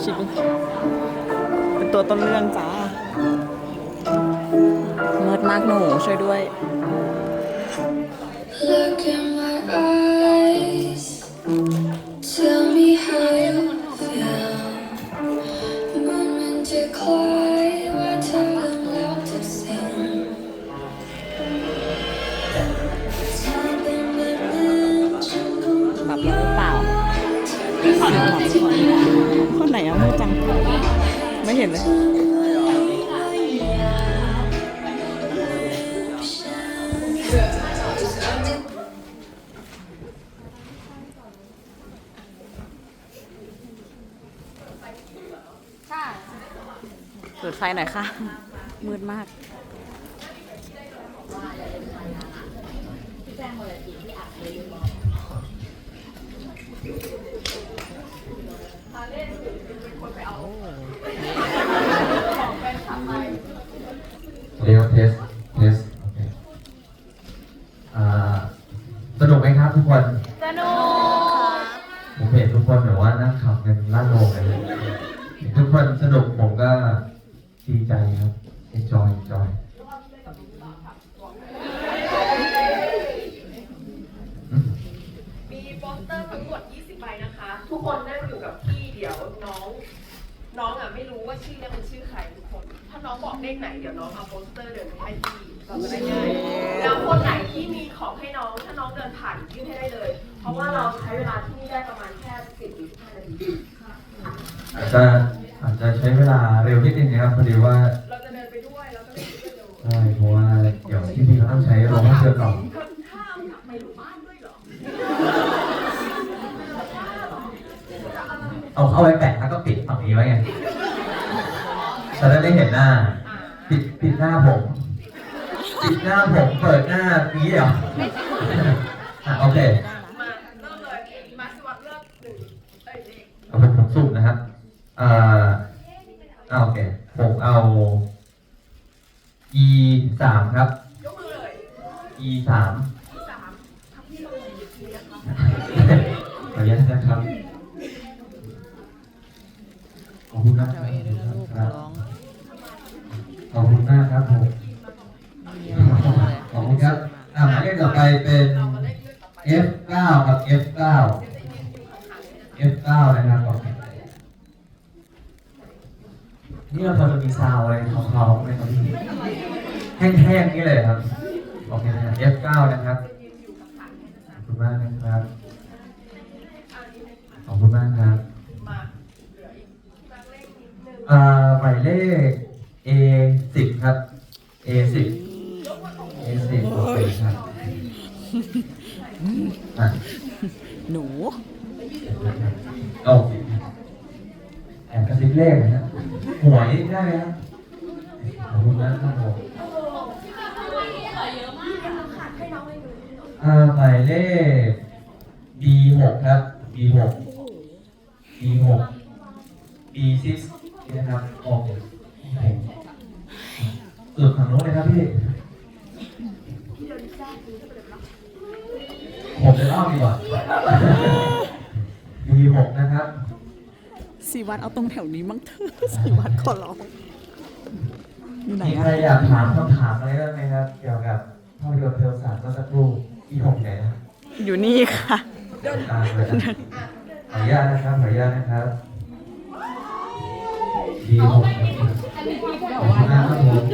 ชิบุเป็นตัวต้นเรื่องจ้าเมิดมากหนูช่วยด้วย เห็นเลยเปิดไฟหน่อยค่ะ มืดมากเรียกเทสเทสโอเคอ่าสนุกไหม ครับทุกคนสนุกผมเห็นทุกคนแบบว่านั่งขับกันล่าโลงเลยเห็นทุกคนสนุกผมก็ดีใจครับ enjoy enjoy อืมมีโปสเตอร์ทั้งหมด 20 ใบนะคะ ทุกคนนั่งอยู่กับพี่เดี๋ยวน้อง น้องอะไม่รู้ว่าชื่อเนี่ยมันชื่อใครทุกคน ถ้าน้องบอกเลขไหนเดี๋ยวน้องเอาโปสเตอร์เดินไปให้พี่เราจะได้ง่ายแล้วคนไหนที่มีของให้น้องถ้า น้องเดินผ่านยื่นให้ได้เลย เพราะว่าเราใช้เวลาที่นี่ได้ประมาณแค่10หรือ15นาทีอาจจะอาจจะใช้เวลาเร็วนิดนึงนะครับพอดีว่าเราจะเดินไปด้วยเราจะไม่คิดเร็วใช่เพราะว่าเดี๋ยวที่พี่เขาต้องใช้โรงภาพยนตร์ต่อก็ถ้ามกลับไปหมู่บ้านด้วยเหรอเอาเข้าไว้แปะแล้วก็ปิดฝั่งนี้ไว้ไงจะได้ไม่เห็นหน้า ปิดปิดหน้าผม ปิดหน้าผมเปิดหน้านี้เหรออะโอเคมาเริ่มเลยมาสวัสดิ์เลือกหนึ่งเอ้ยเลขเอาเป็นผมสุ่มนะครับอ่าอ่าโอเคผมเอา e สามครับ ยกมือเลย e สามที่สามทำที่ลงอีกทีนะคะขออนุญาตนะครับขอบคุณมากคเจ้ารับเอด้วยนะลูกร้องขอบคุณมากครับผมมีอะไรบ้างครับอ่าหมายเลขต่อไปเป็น F9 ครับ F9 F9 นะครับนี่เราพอจะมีซาวอะไรของเขาไหมครับพี่แห้งๆนี่เลยครับโอเคนะครับ F9 นะครับขอบคุณมากนะครับขอบคุณมากครับหลืออีกบางเลขนิดนึงอ่าหมายเลข A ครับ A10 A10 โอเคครับอะ หนู โอเคแอบกระซิบ เลขนะฮะหวยได้ไหมครับขอบคุณมากครับผมอ่าหมายเลข B6 ครับ B6 B6 B6 นะครับโอเคสุดฝั่งโน้นเลยครับพี่ ผมจะเล่าดีกว่า B6 นะครับ สีวัดเอาตรงแถวนี้มั้งเธอสีวัดขอร้องอยู่ไหนมีอะใครอยากถามคำถามอะไรบ้างไหมครับ เกี่ยวกับภาพยนตร์เทลสารเมื่อสักครู่ที่หกไหนนะอยู่นี่ค่ะ ตามเลยนะขออนุญาตนะครับขออนุญาตนะครับดีหกขอบคุณมากครับผม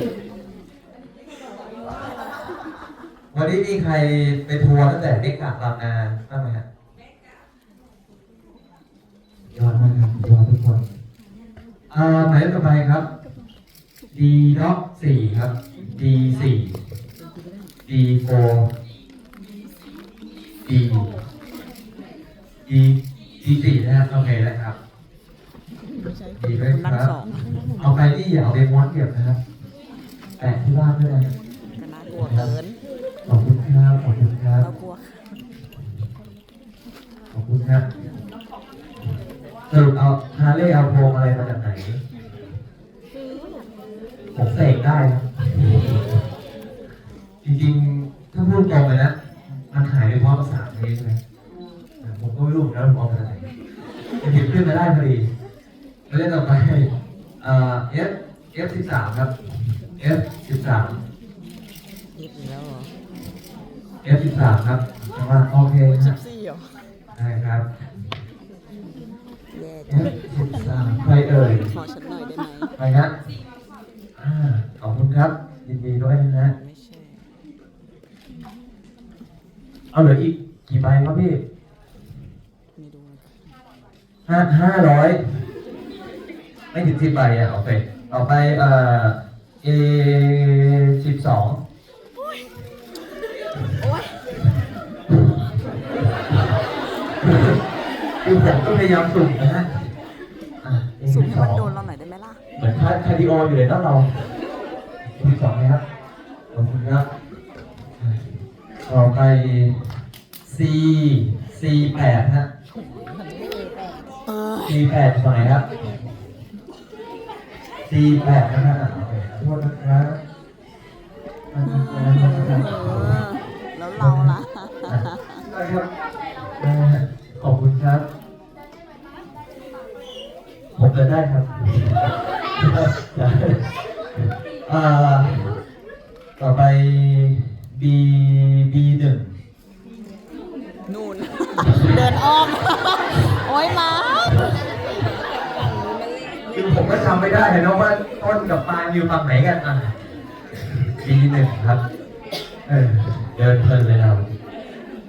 วันนี้มีใครไปทัวร์ตั้งแต่เด็กกลับลำนาบ้างไหมฮะยอดมาก ครับยอดทุกคนอ่าหมายเลขต่อไปครับ D ด็อกสี่ครับ D สี่ D โฟ D D D สี่นะครับโอเคนะครับไม่ใช่ดีไหมคนคนั่งรับสองเอาไปนี่อย่าเอาไปม้วนเก็บนะครับแปะที่บ้านด้วยนะก็น่ากลัวเกินขอบคุณครับขอบคุณครับเรากลัวค่ะขอบคุณครับ สรุปเอาฮาร์เลย์เอาโพรงอะไรมาจากไหน ผมเสกได้ครับจริงๆ ถ้าพูดตรงเลยนะ มันหายไปเพราะภาษาเทใช่ไหมผมก็ไม่รู้เหมือนกันว่าผมเอามาจากไหนหยิบขึ้นมาได้พอดีเล่นต่อไปเอ่อ F F สิบสามครับ F สิบสามอีกแล้วเหรอ F สิบสามครับแต่ว่าโอเคสินะบสี่เหรอ ได้ครับ แย่จัง F สิบสามใครเอ่ย ขอฉันหน่อยได้ไหม ไปครับอ่าขอบคุณครับ ยินดีด้วยนะ ไม่ใช่ เอาเหลืออีกกี่ใบครับพี่ไม่ดูเลยห้าห้าร้อยไม่ถึงสิบใบอะโอเคต่อไปเอ่อ A สิบสองโอ๊ยคือผมก็พยายามสุ่มนะฮะอะ A สุ่มให้มัน12โดนเราหน่อยได้ไหมล่ะ เหมือนคาคาร์ดิโออยู่เลยนะเรา A สิบสองนะครับขอบคุณครับ ต่อไป C C แปดฮะ C แปดฝั่งไหนครับ C แปดนะฮะโทษนะครับแล้วเราล่ะได้ครับขอบคุณครับ ผมจะได้ครับต่อไป B B หนึ่ง นู่น เดิน อ้อม โอ๊ยมาคือผมก็จำไม่ได้เลยนะว่าต้นกับปลายอยู่ฝั่งไหนกันอะ B หนึ่งครับ เออเดินเพลินเลยเรา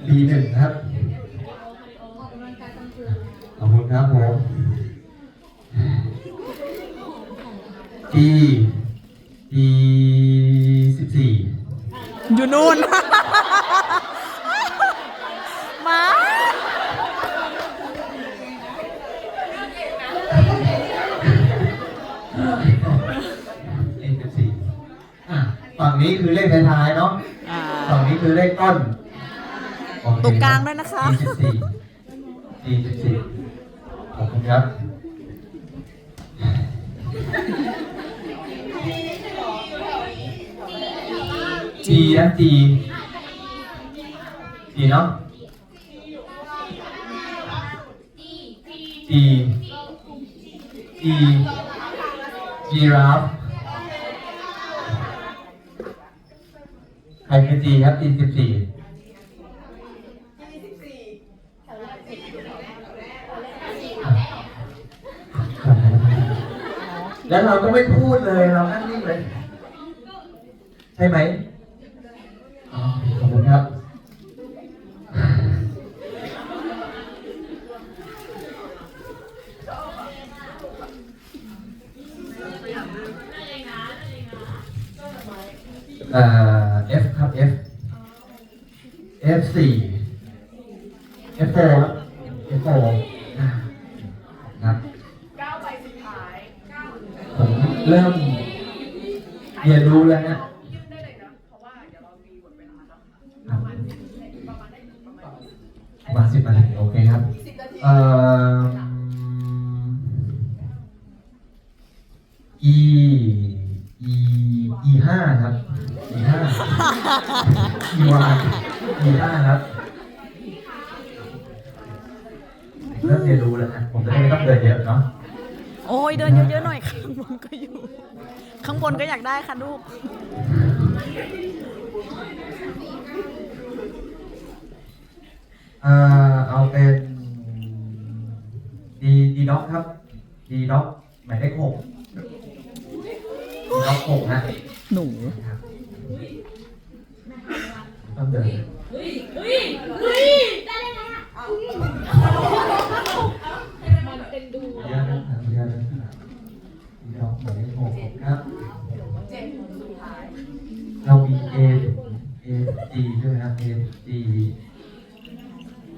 B หนึ่งครับขอบคุณครับผม P P สิบสี่อยู่นู่น มา ฝั่งนี้คือเลขท้ายๆเนาะอ่า ฝั่งนี้คือเลขต้นโอเคตรงกลางด้วยนะคะ สี่สิบสี่สี่สิบสี่ขอบคุณครับ G นะ G G เนาะ G G giraffe ใค รคือ G ครับ G สิบสี่แล้วเราก็ไม่พูดเลยเรานั่งนิ่งเลย ใช่ไหมอ๋อขอบคุณครับเอ่อ F ครับ F F สี่ F โฟครับ F โฟครับ เก้าใบสุดท้าย ผมเริ่มเรีย นรู้แล้วนะ ยื่นได้เลยนะ เพราะว่าเดี๋ยวเรามีหมดเวลาเนาะประมาณสิบประมาณได้อีกประมาณประมาณสิบนาทีโอเคครับ สิบนาทีเอ่อ E E E ห้าครับ E ห้า E ว E ห้าครับเริ่มเรียนรู้แล้วนะผมจะได้ไม่ต้องเดินเยอะเนาะ โอ้ยเดินเยอะๆหน่อยข้างบนก็อยู่ ข้างบนก็อยากได้ค่ะลูกเอ่อเอาเป็นดีดีด็อกครับ ดีด็อกหมายเลขหกดีด็อกหกฮะหนูต้องเดินเยอะนะครับเยอะนะครับดีด็อกหมายเลขหกครับ เจ็ดสุดท้าย เรามี A A D ด้วยนะ A D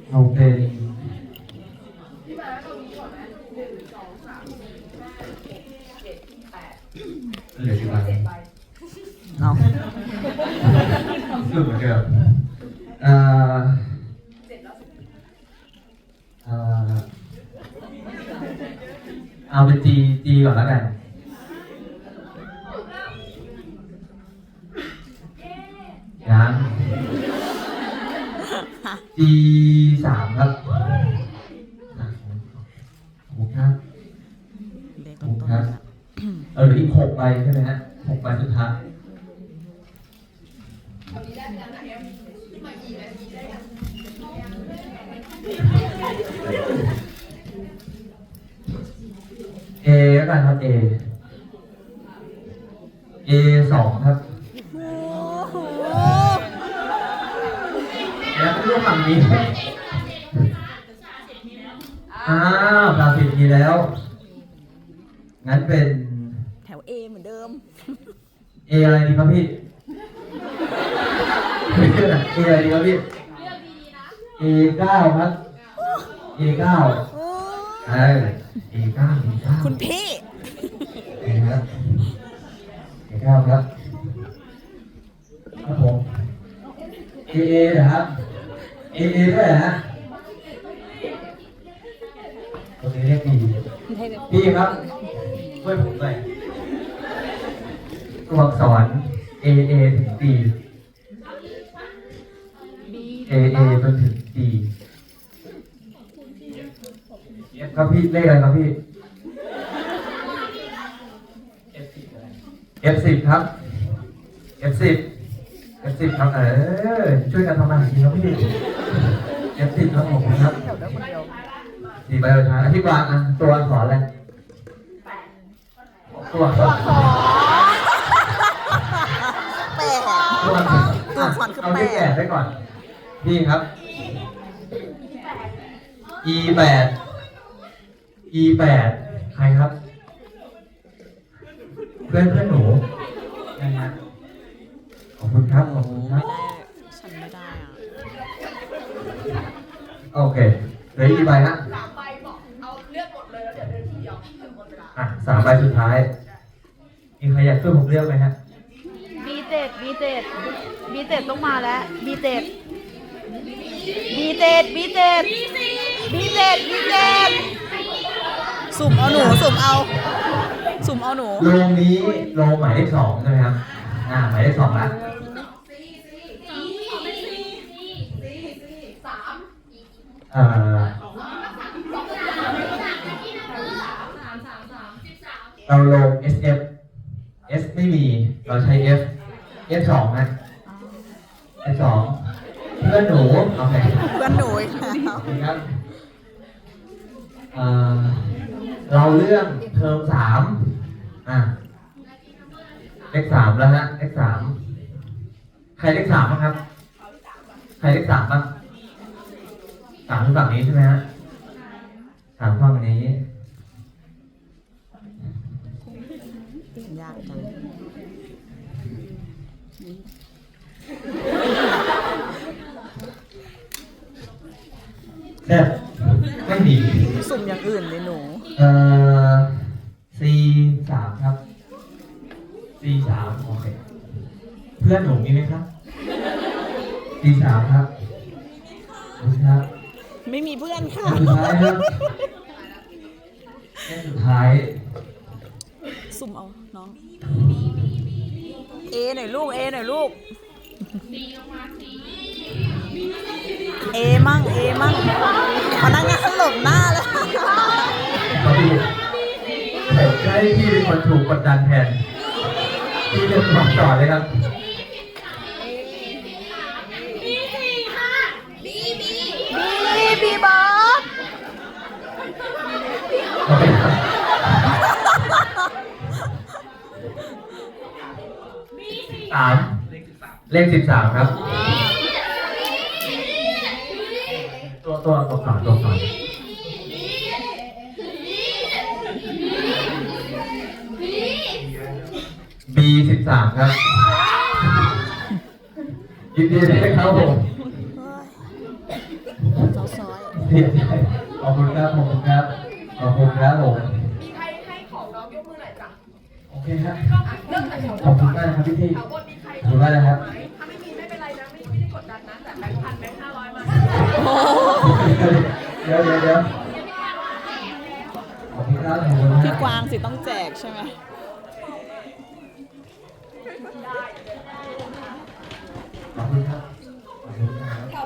เราเป็น พี่มาตรงนี้ก่อนนะหนึ่งสองสามสี่ห้าหกเจ็ด แปดเหลือกี่ใบ เจ็ดใบ เอา รูปเหมือนเดิมเอ่อ เจ็ดแล้วสิบ เอ่อเอาเป็น G G ก่อนแล้วกัน ยัง G สามครับ ครับ เลข ข ต้ อบ น คุณ ๆ ครับ นั่นน่ะ เออเหลืออีกหกใบใช่ไหมฮะหกใบสุดท้าย เอแล้วกันครับเอเอสองครับโอ้โหแล้วก็รูปฝั่งนี้อ้าวตาสิบมีแล้ว งั้นเป็นแถว A เหมือนเดิม เออะไรดีครับพี่ไม่เชื่อนะเออะไรดีครับพี่เอเก้าครับเอเก้าเออเอเก้าเอเก้าคุณพี่เอครับเอเก้าครับครับผมเอเอเหรอครับเอเอด้วยเหรอฮะตรงนี้เรียกดีพี่ครับช่วยผมหน่อยตัวอักษร A A ถึง D A A จนถึง D F ครับพี่เลขอะไรครับพี่ F สิบครับ F สิบ F สิบครับเออช่วยกันทำงานจริงครับพี่ F สิบครับผมครับสี่ใบสุดท้ายอธิบายอะตัวอักษรอะไรตัวอักษรแปดตัวอักษรตัวอักษรคือเอาแปที่ดแปดไว้ก่อน พี่ครับ E แปด E แปดใครครับ เพื่อนเพื่อนหนูนะฮะขอบคุณครับขอบคุณครัไม่บ ได้ฉันไม่ได้อะ โอเคเหลืออีกกี่ใบฮะสามใบบอกเอาเลือกหมดเลยแล้วเดี๋ยวเดินทีเดียวหมดเวลา อะสามใบสุดท้าย มีใครอยากช่วยผมเลือกไหมฮะ B7 B7 B7 ต้องมาแล้ว B7 B7 B7 B7 B7 สุ่มเอาหนูสุ่มเอา สุ่มเอาหนูโรงนี้โรงหมายเลขสองใช่ไหมครับ อ่าหมายเลขสองละสามเอ่อเราลง SF S ไม่มี เราใช้ F F สองนะ F สอง เพื่อนหนูโอเคเพื่อนหนูอีกแล้วขอบคุณครับเอ่อเราเรื่องเทอมสามอะเลขสามแล้วฮะเลขสามใครเลขสามบ้างครับ ใครเลขสามบ้างสามคือฝั่งนี้ใช่ไหมฮะสามฝั่งนี้ยากจัง แซ่บไม่มีสุ่มอย่างอื่นเลยหนู เอ่อ C สามครับ C สามโอเคเพื่อนหนูมีไหมครับ C สามครับขอบคุณครับไม่มีเพื่อนค่ะ สุดท้ายครับ คนถูกกดดันแทนพี่จะบอกต่อเลยครับ บีบีบอสโอบสามเลขสิบสามครับ ตัวตัวตัวสามตัวสาม B สิบสามครับยินดีด้วยครับผมเจ้าซอยเสียใจขอบคุณครับขอบคุณครับขอบคุณครับผมมีใครให้ของน้องยกมือหน่อยจ้ะโอเคครับอะเริ่มจากแถวบขอบนคุณก่อนมากนะครับพี่ที่แถวบนมีใครขอบคุณมากนะครับ ไหมถ้าไม่มีไม่เป็นไรนะไม่ไม่ได้กดดันนะแต่แบงค์พันแบงค์ห้าร้อยมาเดี๋ยวเดี๋ยวเดี๋ยวขอบคุณครับขอบคุณคพี่รับกวางสิต้องแจกใช่ไหม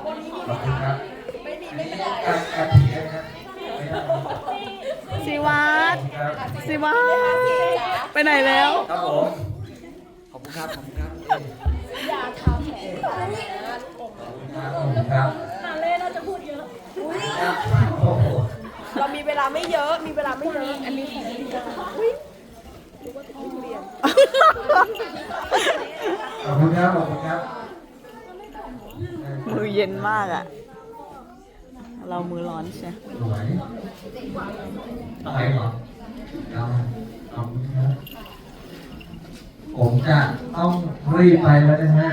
ขอบคุณครับไม่มีไม่เป็นไรแอบแอบผีได้ไหมครับไม่ได้สสิวัตรสิวัตรไปไหนแล้ว ครับผม ขอบคุณครับ ขอบคุณครับยาทาแผลขอบคุณครับนาเล่น่าจะพูดเยอะโอ้โหเรามีเวลาไม่เยอะ มีเวลาไม่เยอะ อันนี้ของพี่ดาขอบคุณครับขอบคุณครับ มือเย็นมากอะเรามือร้อนใช่สวยต่อยเหรอเอาขอบคุณครับผมจะต้องรีบไปแล้วนะฮะ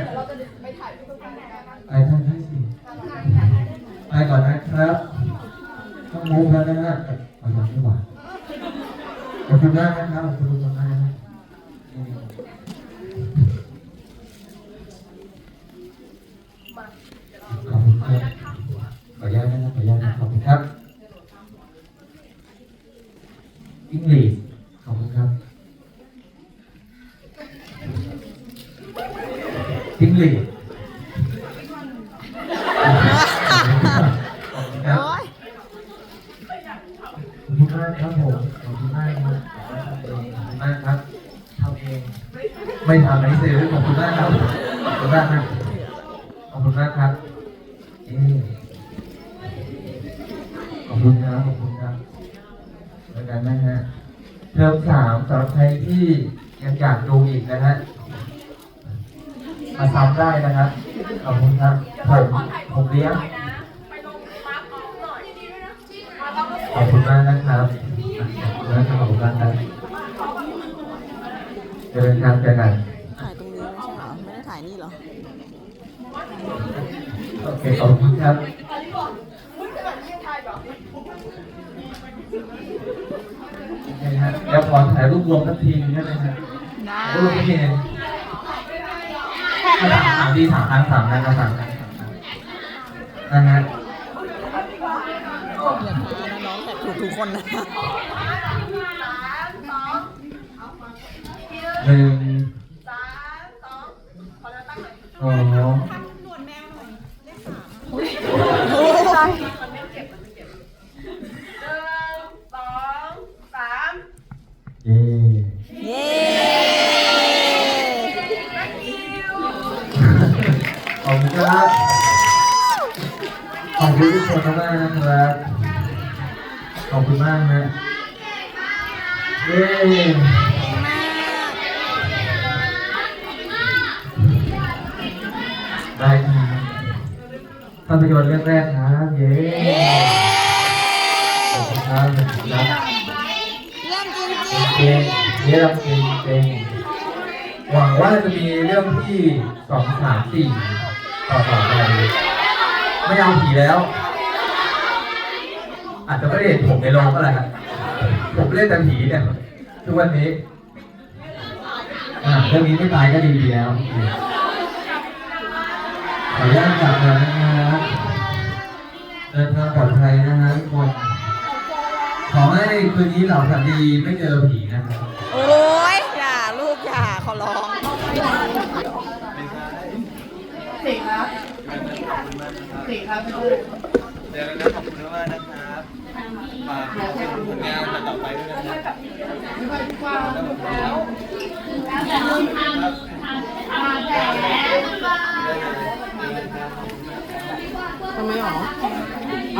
ไปท่านให้สิ ไปก่อนนะครับ ต้องมูฟแล้วนะฮะเอาอย่างนี้หว่าขอบคุณมานะครับขอบคุณมากนะครับขอบคุณครับขออนุญาตนะครับขออนุญาตนะครับขอบคุณครับ อิงลีดขอบคุณครับ อิงลีดขอบคุณครับโอ๊ยขอบคุณมากครับผมขอบคุณมากครับขอบคุณมากครับทำเอง ไม่ทำไม่ซื้อขอบคุณมากครับขอบคุณมากครับขอบคุณมากครับเอ๊ะขอบคุณครับ ขอบคุณครับแล้วกันนะฮะเทอมสามสำหรับใครที่ยังอยากดูอีกนะฮะ มาซ้ำ ได้นะครับขอบคุณครับผมผมเลี้ยงไปลงมาร์คออฟหน่อยมาแล้วก็ขอบคุณมากนะครับขอบคุณมากครับเจอกันครับเจอกันถ่ายตรงนี้ไม่ใช่เหรอไม่ได้ถ่ายนี่เหรอโอเคขอบคุณครับมึงขนาดนี้ยังทายเหรอโอเคฮะเดี๋ยวขอถ่ายรูปรวมสักทีนึงได้ไหมฮะได้รูป สักทีนึงถามถามดีถามครั้งสามครั้งสามครั้งสามครั้งนะฮะอย่าพานะน้องแต่ถูกทุกคนนะหนึ่ง ภาพยนตร์เรื่องแรกครับเย้ขอบคุณครับขอบคุณครับเรื่องจริงเก่งเยี่ยมจริงเก่งหวังว่าจะมีเรื่องที่สองสามสี่ต่อต่อไปไม่เอาผีแล้ว อาจจะไม่ได้เห็นผมในโรงก็แหละครับผมเล่นแต่ผีเนี่ยทุกวันนี้อ่าเรื่องนี้ไม่ตายก็ดีแล้วขออนุญาตกลับมานะ เดินทางปลอดภัยนะฮะทุกคน ขอให้คืนนี้เหล่าสัตว์ดีไม่เจอผีนะครับโอ้ยอย่าลูกอย่าขอร้องสี่ครับสี่ครับเจอกันนะขอบคุณมากๆนะครับฝากผลงานต่อไปด้วยนะครับทำไมหรอ ข